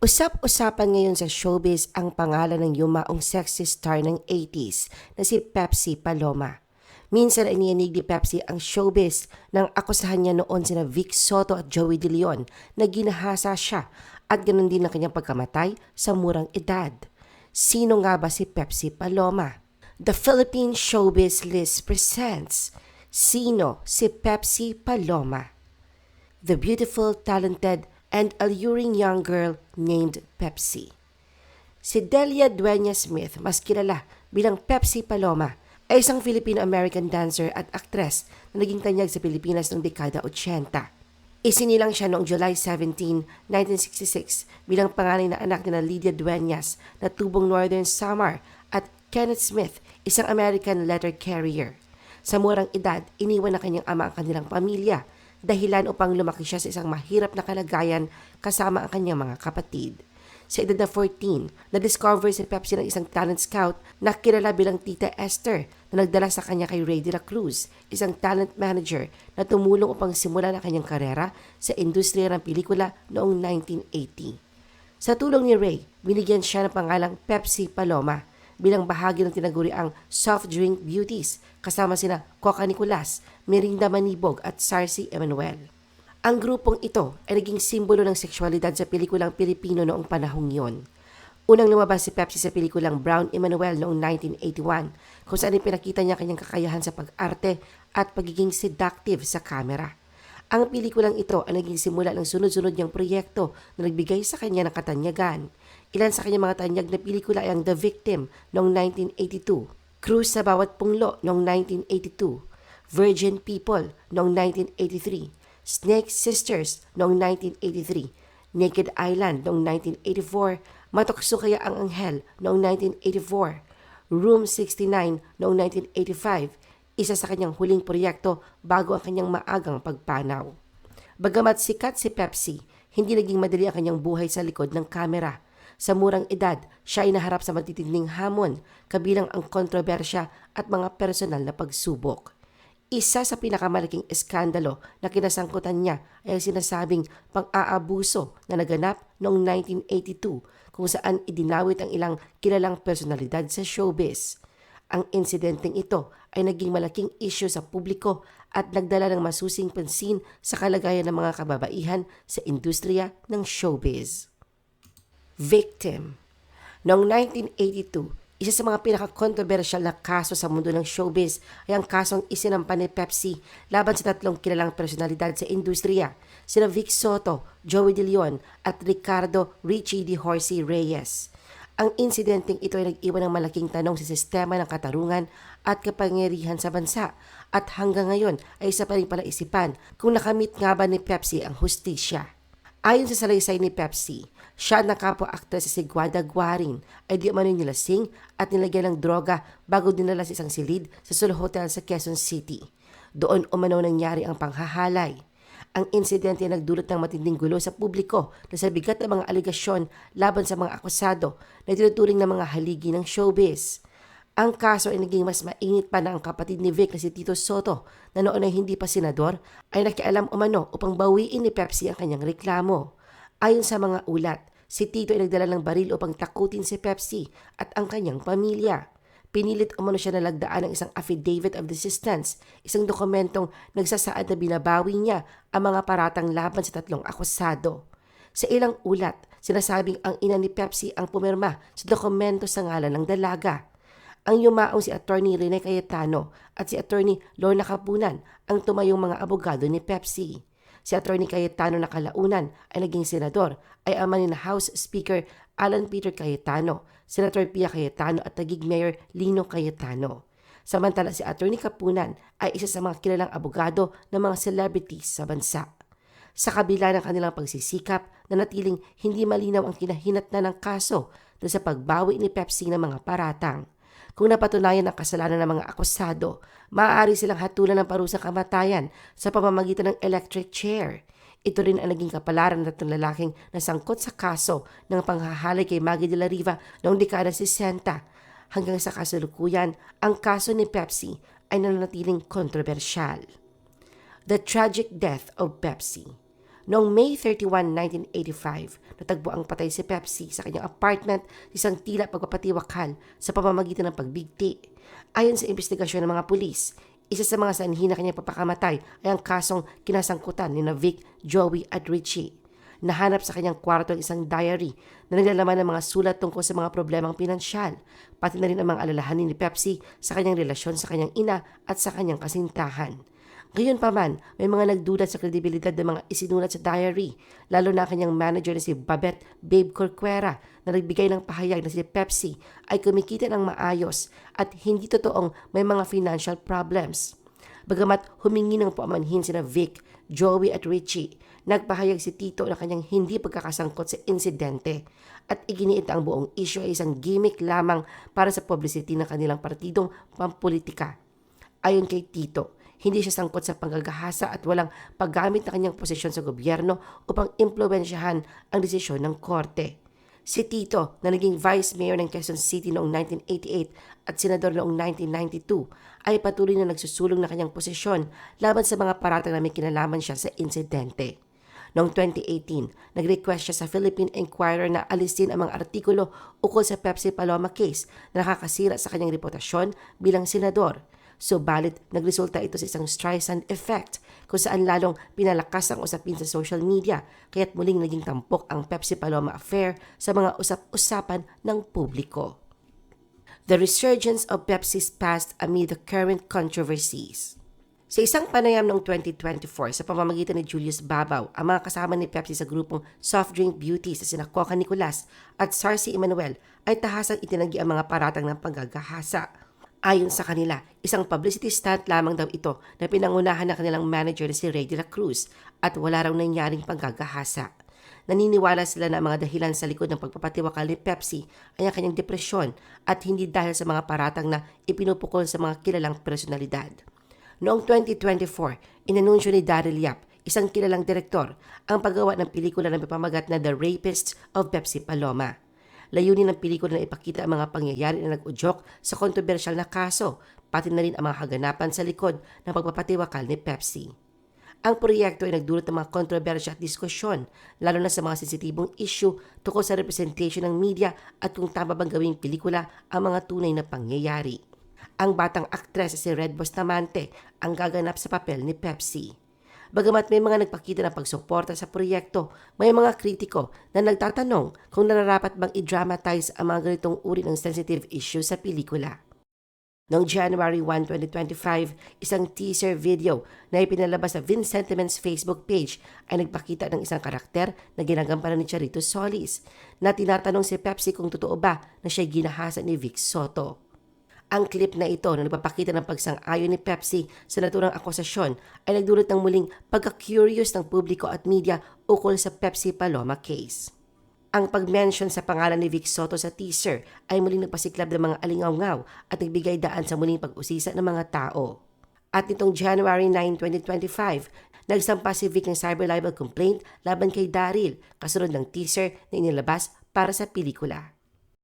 Usap-usapan ngayon sa showbiz ang pangalan ng yumaong sexy star ng 80s na si Pepsi Paloma. Minsan ay niyanig ni Pepsi ang showbiz nang akusahan niya noon sina Vic Soto at Joey De Leon na ginahasa siya at ganun din ang kanyang pagkamatay sa murang edad. Sino nga ba si Pepsi Paloma? The Philippine Showbiz List presents Sino si Pepsi Paloma? the beautiful, talented, and alluring young girl named Pepsi. Si Delia Dueña Smith, mas kilala bilang Pepsi Paloma, ay isang Filipino-American dancer at actress na naging tanyag sa Pilipinas noong dekada 80. Isinilang siya noong July 17, 1966 bilang panganay na anak ni Lydia Dueñas na tubong Northern Samar at Kenneth Smith, isang American letter carrier. Sa murang edad, iniwan na kanyang ama ang kanilang pamilya dahilan upang lumaki siya sa isang mahirap na kalagayan kasama ang kanyang mga kapatid. Sa edad na 14, na-discover si Pepsi ng isang talent scout na kilala bilang Tita Esther na nagdala sa kanya kay Ray de la Cruz, isang talent manager na tumulong upang simulan ang kanyang karera sa industriya ng pelikula noong 1980. Sa tulong ni Ray, binigyan siya ng pangalang Pepsi Paloma bilang bahagi ng tinaguri ang soft drink beauties kasama sina Coca Nicolas, Mirinda Manibog at Sarsi Emanuel. Ang grupong ito ay naging simbolo ng sexualidad sa pelikulang Pilipino noong panahong yon. Unang lumabas si Pepsi sa pelikulang Brown Emanuel noong 1981 kung saan ipinakita niya kanyang kakayahan sa pag-arte at pagiging seductive sa kamera. Ang pelikulang ito ay naging simula ng sunod-sunod niyang proyekto na nagbigay sa kanya ng katanyagan. Ilan sa kanyang mga tanyag na pelikula ay ang The Victim noong 1982, Cruise sa Bawat Punglo noong 1982, Virgin People noong 1983, Snake Sisters noong 1983, Naked Island noong 1984, Matokso Kaya ang Anghel noong 1984, Room 69 noong 1985, isa sa kanyang huling proyekto bago ang kanyang maagang pagpanaw. Bagamat sikat si Pepsi, hindi naging madali ang kanyang buhay sa likod ng kamera. Sa murang edad, siya ay naharap sa matitinding hamon, kabilang ang kontrobersya at mga personal na pagsubok. Isa sa pinakamalaking eskandalo na kinasangkutan niya ay ang sinasabing pang-aabuso na naganap noong 1982 kung saan idinawit ang ilang kilalang personalidad sa showbiz. Ang insidenteng ito ay naging malaking issue sa publiko at nagdala ng masusing pansin sa kalagayan ng mga kababaihan sa industriya ng showbiz victim. Noong 1982, isa sa mga pinaka-controversial na kaso sa mundo ng showbiz ay ang kasong isinampa ni Pepsi laban sa tatlong kilalang personalidad sa industriya, sina Vic Soto, Joey De Leon at Ricardo Richie Di Horsey Reyes. Ang insidenteng ito ay nag-iwan ng malaking tanong sa sistema ng katarungan at kapangyarihan sa bansa at hanggang ngayon ay isa pa rin palaisipan kung nakamit nga ba ni Pepsi ang hustisya. Ayon sa salaysay ni Pepsi, siya na kapwa-aktres sa si Guada Guarin ay di umano nilasing at nilagyan ng droga bago dinala sa isang silid sa Solo Hotel sa Quezon City. Doon umano nangyari ang panghahalay. Ang insidente ay nagdulot ng matinding gulo sa publiko na sa bigat ng mga aligasyon laban sa mga akusado na tinuturing ng mga haligi ng showbiz. Ang kaso ay naging mas mainit pa na ang kapatid ni Vic na si Tito Soto na noon ay hindi pa senador ay nakialam umano upang bawiin ni Pepsi ang kanyang reklamo. Ayon sa mga ulat, si Tito ay nagdala ng baril upang takutin si Pepsi at ang kanyang pamilya. Pinilit umano siya na lagdaan ng isang affidavit of desistance, isang dokumentong nagsasaad na binabawi niya ang mga paratang laban sa tatlong akusado. Sa ilang ulat, sinasabing ang ina ni Pepsi ang pumirma sa dokumento sa ngalan ng dalaga. Ang yumaong si Attorney Rene Cayetano at si Attorney Lorna Kapunan ang tumayong mga abogado ni Pepsi. Si Attorney Cayetano na kalaunan ay naging senador ay ama ni House Speaker Alan Peter Cayetano, Senator Pia Cayetano at tagig Mayor Lino Cayetano. Samantala si Attorney Kapunan ay isa sa mga kilalang abogado ng mga celebrities sa bansa. Sa kabila ng kanilang pagsisikap na natiling hindi malinaw ang kinahinatnan ng kaso dahil sa pagbawi ni Pepsi ng mga paratang. Kung napatunayan ang kasalanan ng mga akusado, maaari silang hatulan ng parusang kamatayan sa pamamagitan ng electric chair. Ito rin ang naging kapalaran ng lalaking na sangkot sa kaso ng panghahalay kay Maggie de la Riva noong dekada 60. Hanggang sa kasalukuyan, ang kaso ni Pepsi ay nananatiling kontrobersyal. The Tragic Death of Pepsi Noong May 31, 1985, natagpo ang patay si Pepsi sa kanyang apartment sa isang tila pagpapatiwakal sa pamamagitan ng pagbigti. Ayon sa investigasyon ng mga pulis, isa sa mga sanhi na kanyang papakamatay ay ang kasong kinasangkutan ni Vic, Joey at Richie. Nahanap sa kanyang kwarto ang isang diary na naglalaman ng mga sulat tungkol sa mga problemang pinansyal, pati na rin ang mga alalahanin ni Pepsi sa kanyang relasyon sa kanyang ina at sa kanyang kasintahan. Gayon pa man, may mga nagduda sa kredibilidad ng mga isinulat sa diary, lalo na ang kanyang manager na si Babette Babe Corcuera na nagbigay ng pahayag na si Pepsi ay kumikita ng maayos at hindi totoong may mga financial problems. Bagamat humingi ng pamanhin sina Vic, Joey at Richie, nagpahayag si Tito na kanyang hindi pagkakasangkot sa insidente at iginiit ang buong issue ay isang gimmick lamang para sa publicity ng kanilang partidong pampolitika. Ayon kay Tito, hindi siya sangkot sa panggagahasa at walang paggamit ng kanyang posisyon sa gobyerno upang impluensyahan ang desisyon ng korte. Si Tito, na naging Vice Mayor ng Quezon City noong 1988 at Senador noong 1992, ay patuloy na nagsusulong na kanyang posisyon laban sa mga paratang na may kinalaman siya sa insidente. Noong 2018, nag-request siya sa Philippine Inquirer na alisin ang mga artikulo ukol sa Pepsi Paloma case na nakakasira sa kanyang reputasyon bilang senador. Subalit, nagresulta ito sa isang Streisand effect kung saan lalong pinalakas ang usapin sa social media kaya't muling naging tampok ang Pepsi Paloma affair sa mga usap-usapan ng publiko. The resurgence of Pepsi's past amid the current controversies. Sa isang panayam noong 2024 sa pamamagitan ni Julius Babaw, ang mga kasama ni Pepsi sa grupong Soft Drink Beauties na sina Coca Nicolas at Sarcy Emmanuel ay tahasang itinanggi ang mga paratang ng panggagahasa. Ayon sa kanila, isang publicity stunt lamang daw ito na pinangunahan ng kanilang manager na si Ray de la Cruz at wala raw nangyaring panggagahasa. Naniniwala sila na ang mga dahilan sa likod ng pagpapatiwakal ni Pepsi ay ang kanyang depresyon at hindi dahil sa mga paratang na ipinupukol sa mga kilalang personalidad. Noong 2024, inanunsyo ni Daryl Yap, isang kilalang direktor, ang paggawa ng pelikula na may pamagat na The Rapists of Pepsi Paloma. Layunin ng pelikula na ipakita ang mga pangyayari na nag-udyok sa kontrobersyal na kaso, pati na rin ang mga kaganapan sa likod ng pagpapatiwakal ni Pepsi. Ang proyekto ay nagdulot ng mga kontrobersya at diskusyon, lalo na sa mga sensitibong issue tungkol sa representation ng media at kung tama bang gawing pelikula ang mga tunay na pangyayari. Ang batang aktres si Red Bustamante ang gaganap sa papel ni Pepsi. Bagamat may mga nagpakita ng pagsuporta sa proyekto, may mga kritiko na nagtatanong kung nararapat bang i-dramatize ang mga ganitong uri ng sensitive issue sa pelikula. Noong January 1, 2025, isang teaser video na ipinalabas sa Vince Sentiments Facebook page ay nagpakita ng isang karakter na ginagampanan ni Charito Solis na tinatanong si Pepsi kung totoo ba na siya ginahasa ni Vic Soto. Ang clip na ito na nagpapakita ng pagsang-ayon ni Pepsi sa naturang akusasyon ay nagdulot ng muling pagka-curious ng publiko at media ukol sa Pepsi Paloma case. Ang pag-mention sa pangalan ni Vic Soto sa teaser ay muling nagpasiklab ng mga alingaw-ngaw at nagbigay daan sa muling pag-usisa ng mga tao. At nitong January 9, 2025, nagsampa si Vic ng cyber libel complaint laban kay Daryl kasunod ng teaser na inilabas para sa pelikula.